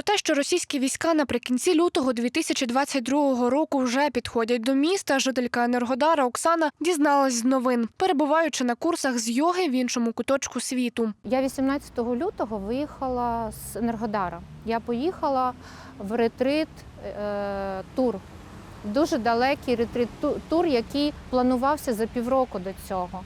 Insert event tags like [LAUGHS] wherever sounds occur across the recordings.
Про те, що російські війська наприкінці лютого 2022 року вже підходять до міста, жителька Енергодара Оксана дізналась з новин, перебуваючи на курсах з йоги в іншому куточку світу. Я 18 лютого виїхала з Енергодара. Я поїхала в ретрит е, тур. Дуже далекий ретрит тур, який планувався за півроку до цього.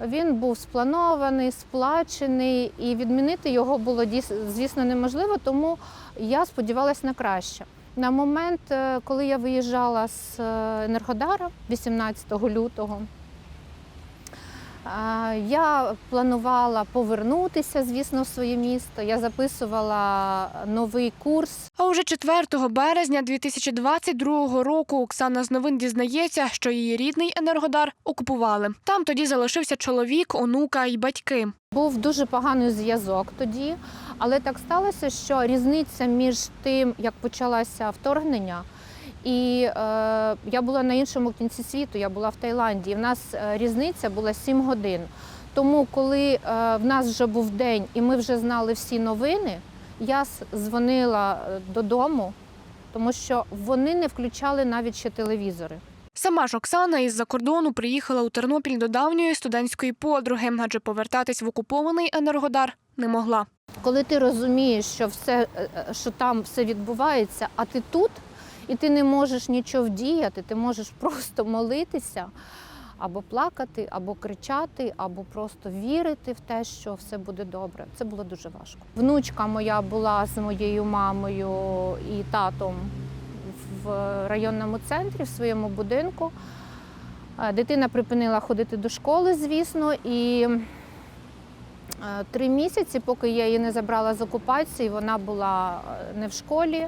Він був спланований, сплачений, і відмінити його було звісно неможливо, тому я сподівалася на краще. На момент, е, коли я виїжджала з е, Енергодара 18 лютого, Я планувала повернутися, звісно, в своє місто. Я записувала новий курс. А уже 4 березня 2022 року Оксана з новин дізнається, що її рідний Енергодар окупували. Там тоді залишився чоловік, онука і батьки. Був дуже поганий зв'язок тоді, але так сталося, що різниця між тим, як почалося вторгнення, і е, я була на іншому кінці світу, я була в Таїланді. І в нас е, різниця була 7 годин. Тому, коли е, в нас вже був день і ми вже знали всі новини, я дзвонила е, додому, тому що вони не включали навіть ще телевізори. Сама ж Оксана із-за кордону приїхала у Тернопіль до давньої студентської подруги, адже повертатись в окупований Енергодар не могла. Коли ти розумієш, що все, е, що там все відбувається, а ти тут, і ти не можеш нічого вдіяти, ти можеш [LAUGHS] просто молитися, або плакати, або кричати, або просто вірити в те, що все буде добре. Це було дуже важко. Внучка моя була з моєю мамою і татом в районному центрі, в своєму будинку. Е, Дитина припинила ходити до школи, звісно, і Е, Три місяці, поки я її не забрала з окупації, вона була е, не в школі,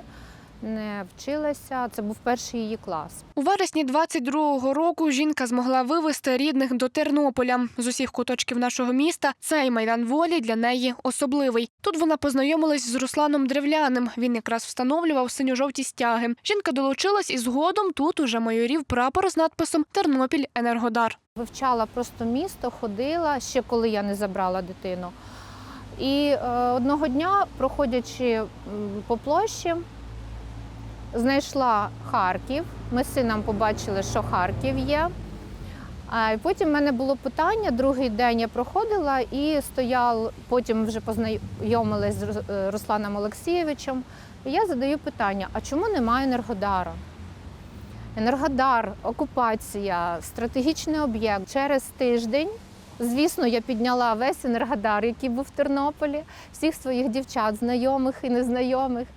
не вчилася. Це був перший її клас. У вересні 22-го року жінка змогла вивезти рідних до Тернополя. З усіх куточків нашого міста цей майдан волі для неї особливий. Тут вона познайомилась з Русланом Древляним. Він якраз встановлював синьо-жовті стяги. Жінка долучилась і згодом тут уже майорів прапор з надписом Тернопіль Енергодар. Вивчала просто місто, ходила ще коли я не забрала дитину. І е, одного дня, проходячи по площі, знайшла Харків. Ми з сином побачили, що Харків є. Потім в мене було питання. Другий день я проходила і стояв, потім вже познайомилась з е, Русланом Олексійовичем. І я задаю питання: а чому немає Енергодара? Енергодар, окупація, стратегічний об'єкт. Через тиждень, звісно, я підняла весь енергодар, який був в Тернополі, всіх своїх дівчат, знайомих і незнайомих.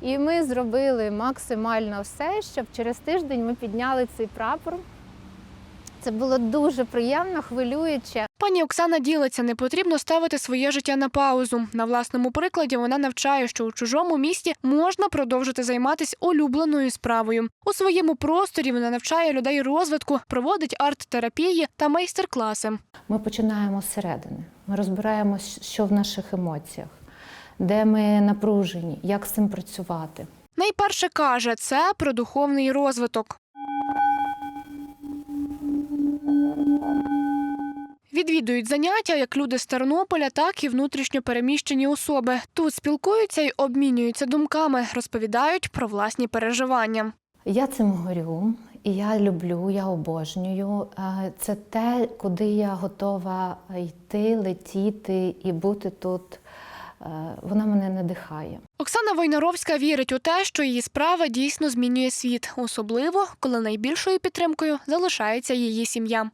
І ми зробили максимально все, щоб через тиждень ми підняли цей прапор. Це було дуже приємно, хвилююче. Пані Оксана ділиться, не потрібно ставити своє життя на паузу. На власному прикладі вона навчає, що у чужому місті можна продовжити займатися улюбленою справою. У своєму просторі вона навчає людей розвитку, проводить арт-терапії та майстер-класи. Ми починаємо зсередини. Ми розбираємося, що в наших емоціях, де ми напружені, як з цим працювати. Найперше каже, це про духовний розвиток. Відвідують заняття як люди з Тернополя, так і внутрішньо переміщені особи. Тут спілкуються й обмінюються думками, розповідають про власні переживання. Я цим горю, і я люблю, я обожнюю. Е, Це те, куди я готова йти, летіти і бути тут. Е, Вона мене надихає. Оксана Войнаровська вірить у те, що її справа дійсно змінює світ, особливо коли найбільшою підтримкою залишається її сім'я.